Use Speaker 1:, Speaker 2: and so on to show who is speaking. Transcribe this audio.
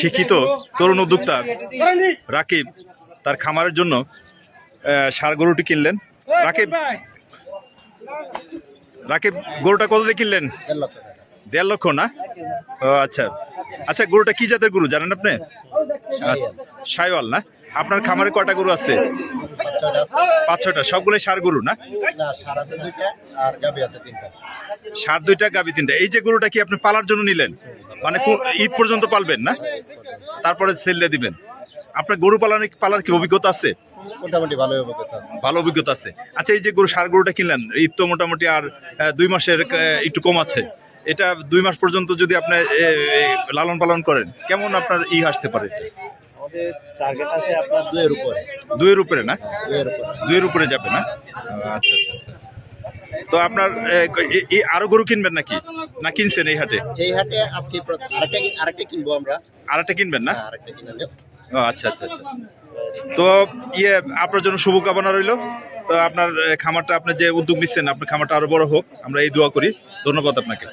Speaker 1: শিক্ষিত তরুণ উদ্যোক্তা রাকিব তার খামারের জন্য ষাঁড় গরুটি কিনলেন। রাকিব রাকিব গরুটা কত দিয়ে কিনলেন?
Speaker 2: দেড় লক্ষ
Speaker 1: না? ও আচ্ছা। আচ্ছা গরুটা কি জাতের গরু জানেন আপনি? আচ্ছা সাইওয়াল না? আপনার খামারে কটা গরু আছে? পাঁচ ছটা সবগুলোই সার গরু না?
Speaker 2: না সার দুইটা আর গাবি আছে তিনটা।
Speaker 1: ষাঁড় দুইটা গাবি তিনটা। এই যে গরুটা কি আপনি পালার জন্য নিলেন? মানে ঈদ পর্যন্ত পালবেন না? তারপরে সেল দিবেন। আপনার গরু পালার পালার কি অভিজ্ঞতা আছে?
Speaker 2: মোটামুটি ভালো অভিজ্ঞতা আছে।
Speaker 1: ভালো অভিজ্ঞতা আছে। আচ্ছা এই যে গরু ষাঁড় গরুটা কিনলেন ঈদ তো মোটামুটি আর দুই মাসের একটু কম আছে। এটা দুই মাস পর্যন্ত যদি আপনি লালন পালন করেন কেমন আপনার ই আসতে পারে?
Speaker 2: আমাদের টার্গেট আছে আপনার দুইয়ের উপরে।
Speaker 1: না?
Speaker 2: দুইয়ের উপরে।
Speaker 1: উপরে যাবে না? আচ্ছা আচ্ছা আচ্ছা। তো আপনার আরও গরু কিনবেন নাকি? না কিনছেন এই হাটে?
Speaker 2: এই হাটে আজকে আরেকটা আরেকটা কিনবো আমরা।
Speaker 1: আর একটা কিনবেন না?
Speaker 2: হ্যাঁ, আরেকটা
Speaker 1: ও আচ্ছা আচ্ছা আচ্ছা। তো ইয়ে আপনার জন্য শুভকামনা রইল। তো আপনার খামারটা আপনি যে উদ্যোগ নিচ্ছেন আপনার খামারটা আরও বড় হোক। আমরা এই দোয়া করি। ধন্যবাদ আপনাকে।